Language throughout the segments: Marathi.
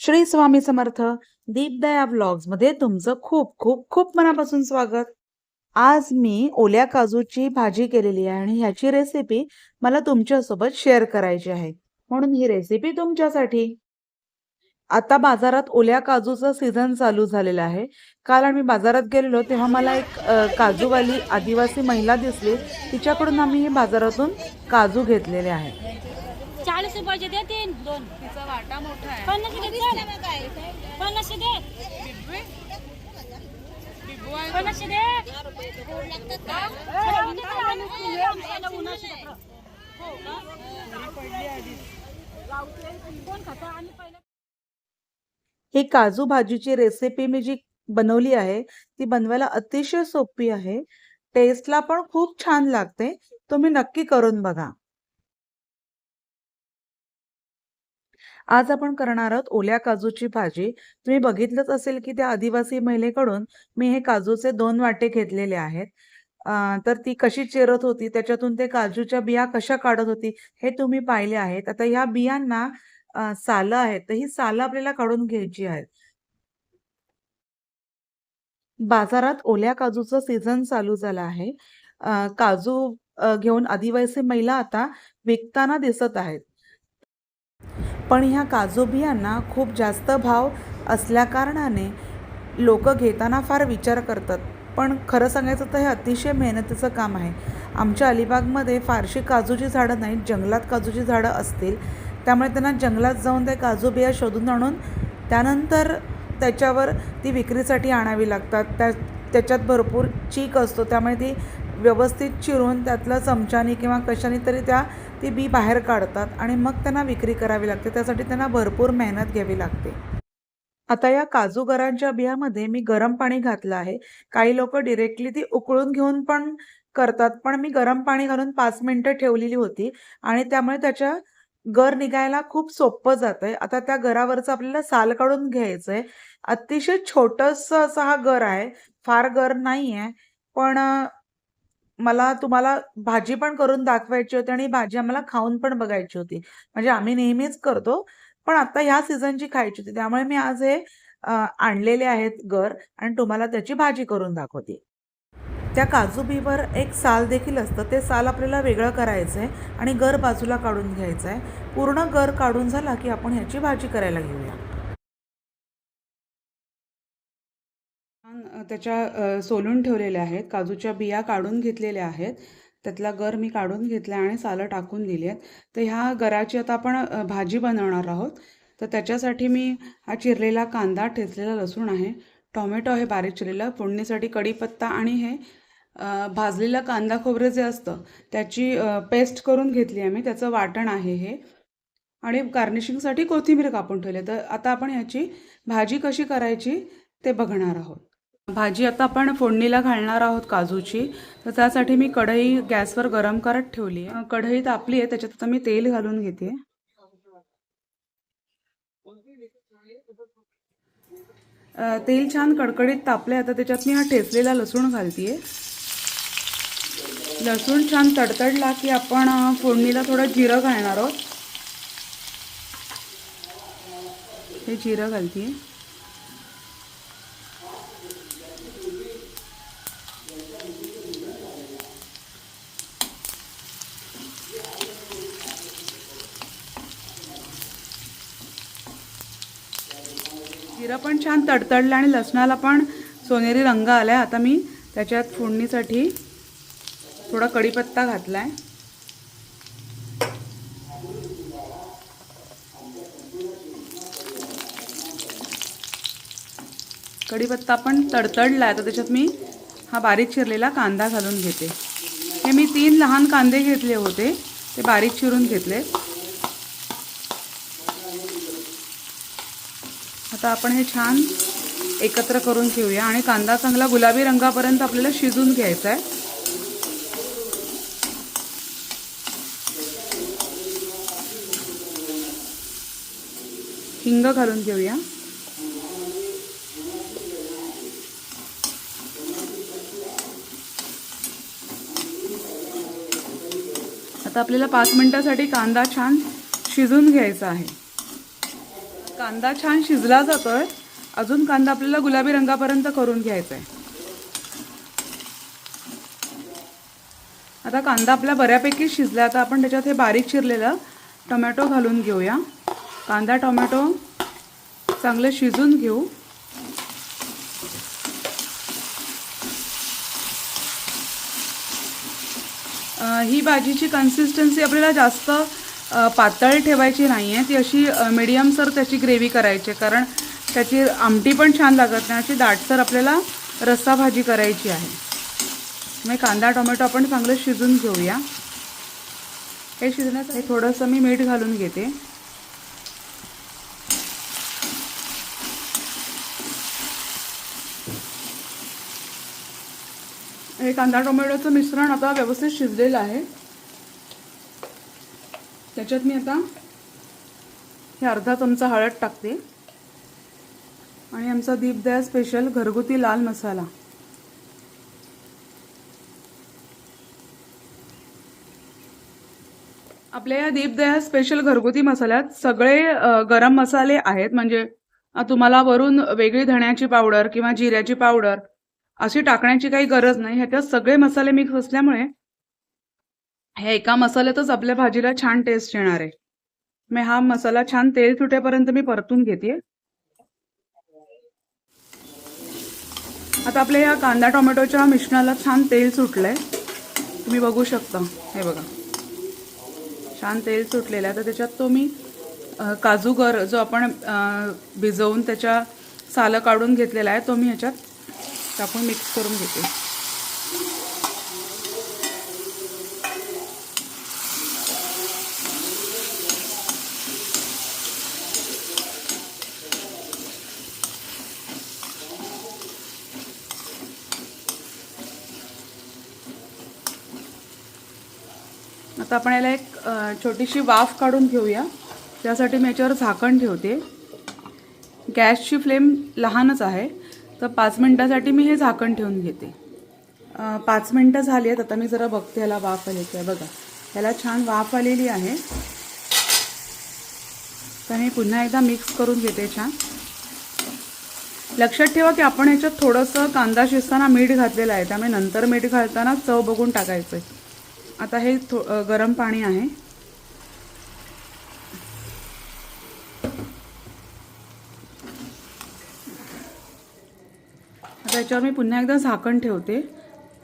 श्री स्वामी समर्थ दीपदया ब्लॉग्समध्ये तुमचं खूप खूप खूप मनापासून स्वागत. आज मी ओल्या काजूची भाजी केलेली आहे आणि ह्याची रेसिपी मला तुमच्यासोबत शेअर करायची आहे. म्हणून ही रेसिपी तुमच्यासाठी. आता बाजारात ओल्या काजूचं सीझन चालू झालेलं आहे. काल आम्ही बाजारात गेलेलो तेव्हा मला एक काजूवाली आदिवासी महिला दिसली. तिच्याकडून आम्ही हे बाजारातून काजू घेतलेले आहे चाळीस रुपयाचे दे तीन दोन. तिचा वाटा मोठा आहे. चल. पन्नासशे दे. पन्नासशे दे. हो का? कोण खातं आणि पहिलं ही काजू भाजीची रेसिपी मी जी बनवली आहे ती बनवायला अतिशय सोपी आहे. टेस्टला पण खूप छान लागते. तुम्ही नक्की करून बघा. आज आपण करणार आहोत ओल्या काजूची भाजी. तुम्ही बघितलंच असेल की त्या आदिवासी महिलेकडून मी हे काजूचे दोन वाटे घेतलेले आहेत. तर ती कशी चिरत होती त्याच्यातून ते काजूच्या बिया कशा काढत होती हे तुम्ही पाहिले आहेत. आता ह्या बियांना सालं आहेत. तर ही सालं आपल्याला काढून घ्यायची आहेत. बाजारात ओल्या काजूचं सीझन चालू झालं आहे. काजू घेऊन आदिवासी महिला आता विकताना दिसत आहेत. पण ह्या काजू बियांना खूप जास्त भाव असल्याकारणाने लोक घेताना फार विचार करतात. पण खरं सांगायचं तर हे अतिशय मेहनतीचं काम आहे. आमच्या अलिबागमध्ये फारशी काजूची झाडं नाहीत जंगलात काजूची झाडं असतील. त्यामुळे त्यांना जंगलात जाऊन ते काजू बिया शोधून आणून त्यानंतर त्याच्यावर ती विक्रीसाठी आणावी लागतात. त्या त्याच्यात भरपूर चीक असतो. त्यामुळे ती व्यवस्थित चिरून त्यातलं चमच्यानी किंवा कशाने तरी त्या ती बी बाहेर काढतात आणि मग त्यांना विक्री करावी लागते. त्यासाठी त्यांना भरपूर मेहनत घ्यावी लागते. आता या काजूगरांच्या बियामध्ये मी गरम पाणी घातलं आहे. काही लोक डिरेक्टली ती उकळून घेऊन पण करतात. पण मी गरम पाणी घालून पाच मिनिटं ठेवलेली होती आणि त्यामुळे त्याच्या गर निघायला खूप सोपं जात आहे आता त्या गरावरचं आपल्याला साल काढून घ्यायचं आहे अतिशय छोटंसं असा हा गर आहे. फार गर नाही आहे पण मला तुम्हाला भाजी पण करून दाखवायची होती आणि भाजी आम्हाला खाऊन पण बघायची होती. म्हणजे आम्ही नेहमीच करतो पण आता ह्या सीझनची खायची होती. त्यामुळे मी आज हे आणलेले आहेत गर आणि तुम्हाला त्याची भाजी करून दाखवते. त्या काजू बीवर एक साल देखील असतं. ते साल आपल्याला वेगळं करायचं आहे आणि गर बाजूला काढून घ्यायचं आहे पूर्ण गर काढून झाला की आपण ह्याची भाजी करायला घेऊया. त्याच्या सोलून ठेवलेल्या आहेत. काजूच्या बिया काढून घेतलेल्या आहेत. त्यातला गर मी काढून घेतला आणि सालं टाकून दिली आहेत. तर ह्या गराची आता आपण भाजी बनवणार आहोत. तर त्याच्यासाठी मी हा चिरलेला कांदा ठेचलेला लसूण आहे टॉमॅटो आहे बारीक चिरलेला फोडणीसाठी कढीपत्ता आणि हे भाजलेला भाजलेलं कांदा खोबरं जे असतं त्याची पेस्ट करून घेतली आहे मी. त्याचं वाटण आहे हे. आणि गार्निशिंगसाठी कोथिंबीर कापून ठेवली तर आता आपण ह्याची भाजी कशी करायची ते बघणार आहोत. भाजी आता आपण फोडणीला घालणार आहोत काजूची. तर त्यासाठी मी कढई गॅसवर गरम करत ठेवली आहे. कढई तापली आहे त्याच्यात आता मी तेल घालून घेते. तेल छान कडकडीत तापले आता त्याच्यात मी हा ठेचलेला लसूण घालतीये. लसूण छान तडतडला की आपण फोडणीला थोडं जिरं घालणार आहोत. हे जिरं घालतीये. जिरं पण छान तडतडलं आणि लसणाला पण सोनेरी रंग आलाय. आता मी त्याच्यात फोडणीसाठी थोडा कढीपत्ता आहे कढीपत्ता पण तडतडला आहे तर त्याच्यात मी हा बारीक चिरलेला कांदा घालून घेते. हे मी तीन लहान कांदे घेतले होते. ते बारीक चिरून घेतले आता आपण हे छान एकत्र करून घेऊया आणि कांदा चांगला गुलाबी रंगापर्यंत आपल्याला शिजून घ्यायचा आहे. हिंग घालून घेऊया. आता आपल्याला पाच मिनिटासाठी कांदा छान शिजून घ्यायचा आहे. कांदा छान शिजला जातोय. अजून कांदा आपल्याला गुलाबी रंगापर्यंत करून घ्यायचा आहे आता कांदा आपला बऱ्यापैकी शिजला आता आपण त्याच्यात हे बारीक चिरलेलं टोमॅटो घालून घेऊया. कांदा टोमॅटो चांगलं शिजून घेऊ. ही भाजीची कन्सिस्टन्सी आपल्याला जास्त पातळ ठेवायची नाही आहे ती अशी मिडियमसर त्याची ग्रेव्ही करायची. आहे कारण त्याची आमटी पण छान लागत नाही. अशी दाटसर आपल्याला रस्सा भाजी करायची आहे. मग कांदा टोमॅटो आपण चांगलं शिजून घेऊया. हे शिजण्याचं हे थोडंसं मी मीठ घालून घेते. हे कांदा टोमॅटोचं मिश्रण आता व्यवस्थित शिजलेलं आहे. त्याच्यात मी आता हे अर्धा चमचा हळद टाकते. आणि आमचा दीपदया स्पेशल घरगुती लाल मसाला. आपल्या या दीपदया स्पेशल घरगुती मसाल्यात सगळे गरम मसाले आहेत. म्हणजे तुम्हाला वरून वेगळी धण्याची पावडर किंवा जिऱ्याची पावडर अशी टाकण्याची काही गरज नाही. ह्याच्यात सगळे मसाले मिक्स असल्यामुळे हे एका मसाल्यातच आपल्या भाजीला छान टेस्ट येणार आहे. मी हा मसाला छान तेल सुटेपर्यंत मी परतून घेते. आता आपल्या या कांदा टोमॅटोच्या मिश्रणाला छान तेल सुटलंय. तुम्ही बघू शकता. हे बघा. छान तेल सुटलेलं आहे. तर त्याच्यात तो मी काजूगर जो आपण भिजवून त्याच्या सालं काढून घेतलेला आहे तो मी ह्याच्यात टाकून मिक्स करून घेते. आता आपण याला एक छोटीशी वाफ काढून घेऊया. त्यासाठी मी याच्यावर झाकण ठेवते. गॅसची फ्लेम लहानच आहे. तर पाच मिनटासाठी मी हे झाकण ठेवून घेते. पाच मिनटं झाली आहेत. आता मी जरा बघते याला वाफ आली काय बघा याला छान वाफ आलेली आहे. तर मी पुन्हा एकदा मिक्स करून घेते छान. लक्षात ठेवा की आपण ह्याच्यात थोडंसं कांदा शिजताना मीठ घातलेलं आहे. त्यामुळे नंतर मीठ घालताना चव बघून टाकायचं आहे आता हे थो गरम पाणी आहे. आता याच्यावर मी पुन्हा एकदा झाकण ठेवते.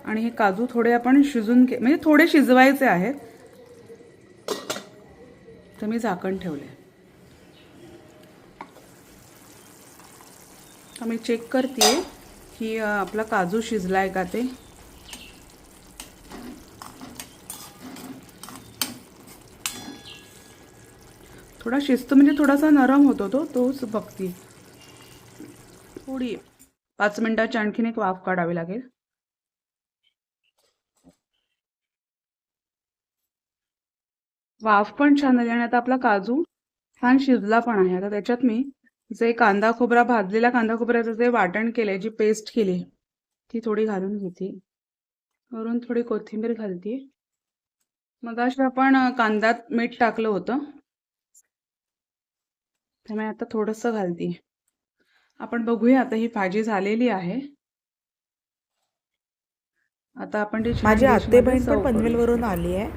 आणि हे काजू थोडे आपण शिजून के म्हणजे थोडे शिजवायचे आहेत. तर मी झाकण ठेवले मी चेक करते की आपला काजू शिजलाय का ते. थोडा शिजतो म्हणजे थोडासा नरम होतो तो तोच बघती. थोडी पाच मिनिटाची आणखीन एक वाफ काढावी लागेल. वाफ पण छान आली आणि आता आपला काजू छान शिजला पण आहे. आता त्याच्यात मी जे कांदा खोबरा भाजलेला कांदा खोबऱ्याचं जे वाटण केलंय जी पेस्ट केली ती थोडी घालून घेते. वरून थोडी कोथिंबीर घालते. मग आपण कांद्यात मीठ टाकलं होतं. त्यामुळे आता थोडंसं घालते. आपण बघूया आता ही भाजी झालेली आहे. आता आपण माझी आत्ते बहीण पण पनवेलवरून. आली आहे.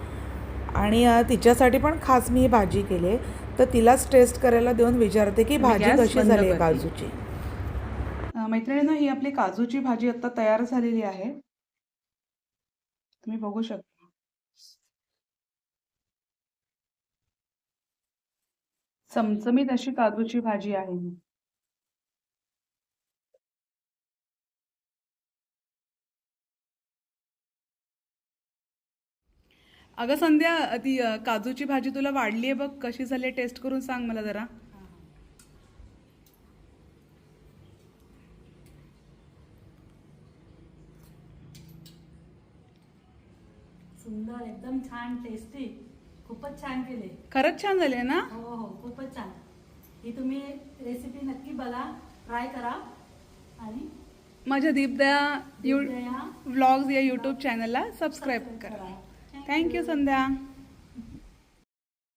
आणि तिच्यासाठी पण खास मी ही भाजी केली आहे. तर तिलाच टेस्ट करायला देऊन विचारते की भाजी कशी झाली आहे. काजूची? मैत्रिणींनो ही आपली काजूची भाजी आता तयार झालेली आहे. तुम्ही बघू शकता. चमचमीत अशी काजूची भाजी आहे ही. अगं संध्या ती काजूची भाजी तुला वाढली आहे बघ कशी झाली टेस्ट करून सांग मला जरा सुंदर एकदम छान टेस्टी खूपच छान केले. खरंच छान झाली ना? हो हो खूपच छान. ही तुम्ही रेसिपी नक्की बघा ट्राय करा. आणि माझ्या दीपदया यू या व्लॉग्स या यूट्यूब चॅनलला सबस्क्राईब करा. Thank you Sandhya.